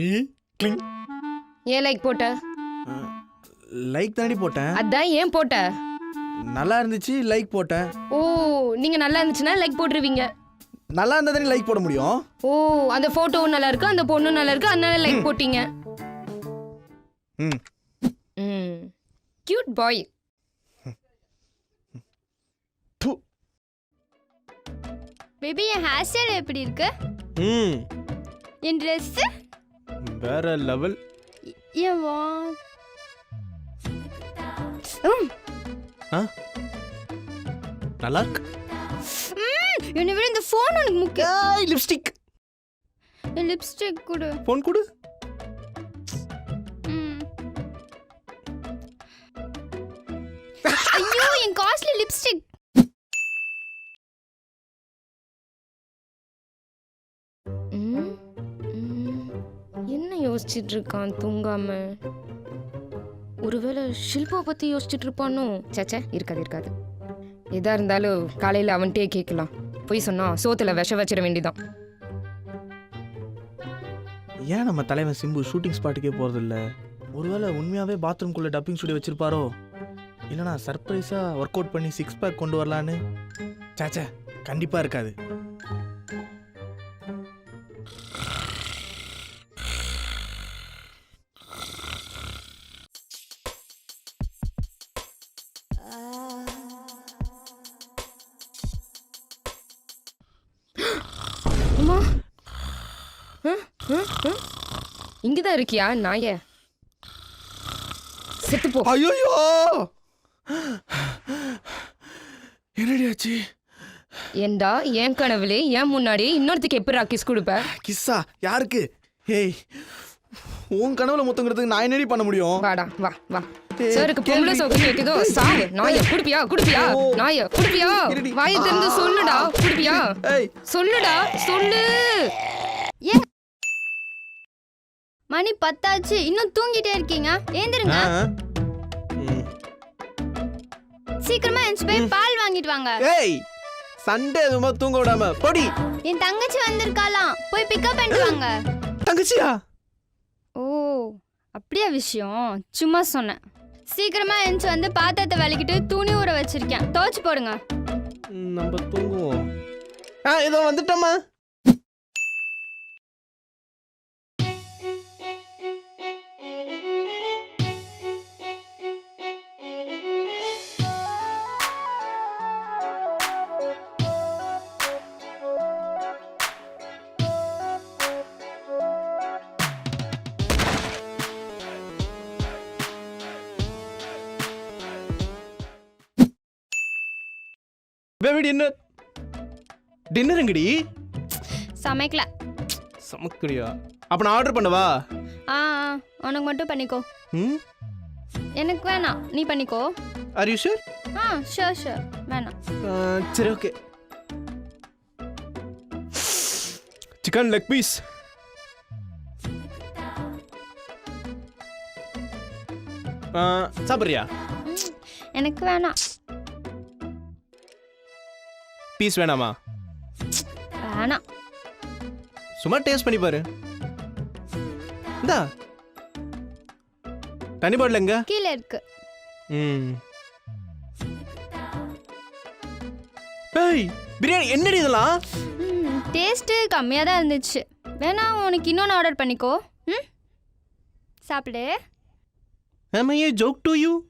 கிளிங். ஏன் லைக் போட்ட? லைக் தாண்டி போட்டேன். அதான் ஏன் போட்ட? நல்லா இருந்துச்சு லைக் போட்டேன். ஓ நீங்க நல்லா இருந்துச்சுன்னா லைக் போட்டுருவீங்க. நல்லா இருந்தா தானே லைக் போட முடியும்? ஓ அந்த போட்டோவும் நல்லா இருக்கு அந்த பொண்ணும் நல்லா இருக்கு அதனால லைக் போட்டீங்க. ம். ம். கியூட் பாய் து. பேபி என் ஹேர் ஸ்டைல் எப்படி இருக்கு? ம். என் ட்ரெஸ் வேற லெவல். என் வா ஆ? நல்லா இருக்கு. என்னை விட இந்த ஃபோன் உனக்கு முக்கியம். லிப்ஸ்டிக் லிப்ஸ்டிக் கொடு. ஃபோன் கொடு. ஐயோ என் காஸ்ட்லி லிப்ஸ்டிக் ம், என்ன யோசிச்சிட்டு இருக்கான் தூங்காம? ஒருவேளை ஷில்பா பத்தி யோசிச்சுட்டு இருப்பானோ சேச்சே இருக்காது இருக்காது. எதா இருந்தாலும் காலையில அவன்கிட்டயே கேட்கலாம். போய் சொன்னா சோத்துல விஷ வச்சிட வேண்டிதான். ஏன் நம்ம தலைவன் சிம்பு ஷூட்டிங் ஸ்பாட்டுக்கே போறதில்ல? ஒருவேளை உண்மையாவே பாத்ரூம்குள்ள டப்பிங் ஸ்டுடியோ வச்சிருப்பாரோ? இல்லைனா சர்ப்ரைஸா ஒர்க் அவுட் பண்ணி சிக்ஸ் பேக் கொண்டு வரலான்னு? சேச்சே கண்டிப்பா இருக்காது. இங்கதான் இருக்கியா நாய? செத்து போ ஐயோ என்னடி ஆச்சு? ஏண்டா என் கனவுலே என் முன்னாடி இன்னொருத்துக்கு எப்படி கிஸ் கொடுப்ப? கிஸ்ஸா யாருக்கு? ஏய் உன் கனவுல முத்தங்கிறதுக்கு நான் என்னடி பண்ண முடியும்? வாடா வா வா. சாருக்கு பொம்பளை சோக்கு கேக்குதோ சாவு நாய குடுப்பியா குடுப்பியா. நாய குடுப்பியா. வாயை திறந்து சொல்லுடா குடுப்பியா? சொல்லுடா சொல்லு. மணி பத்தாச்சு. இன்னும் தூங்கிட்டே இருக்கீங்க. ஏந்திருங்க. சீக்கிரமா என் போய் பால் வாங்கிட்டு வாங்க. ஏய் சண்டே எதுவுமே தூங்க விடாம பொடி. என் தங்கச்சி வந்திருக்காளாம் போய் பிக்கப் பண்ணிட்டு வாங்க. தங்கச்சியா? ஓ அப்படியா விஷயம். சும்மா சொன்னேன். சீக்கிரமா எந்திச்சு வந்து பாத்திரத்தை விளக்கிட்டு துணி ஊற வச்சிருக்கேன். துவைச்சு போடுங்க. நம்ம தூங்குவோம். ஆ இதோ வந்துட்டோம்மா. பேபி டின்னர் டின்னர் எங்கடி? சமைக்கல. சமக்குடியா அப்ப நான் ஆர்டர் பண்ணவா? ஆ ஆ, உனக்கு மட்டும் பண்ணிக்கோ. ம்? எனக்கு வேணாம். நீ பண்ணிக்கோ. ஆர் யூ ஷூர் ஆ ஷோர் ஷோர் வேணாம். சரி ஓகே சிக்கன் லெக் பீஸ் சாப்பிட்றியா? எனக்கு வேணாம். பீஸ் வேணாமா? வேணாம். சும்மா டேஸ்ட் பண்ணி பாரு. இந்தா. தண்ணி பாட்டில் எங்க? கீழே இருக்கு. ம். ஏய் பிரியாணி என்னடி இதெல்லாம்? டேஸ்ட்டு கம்மியாக தான் இருந்துச்சு. வேணா உனக்கு இன்னொன்று ஆர்டர் பண்ணிக்கோ. ம்? சாப்பிடு. Am i a joke to you?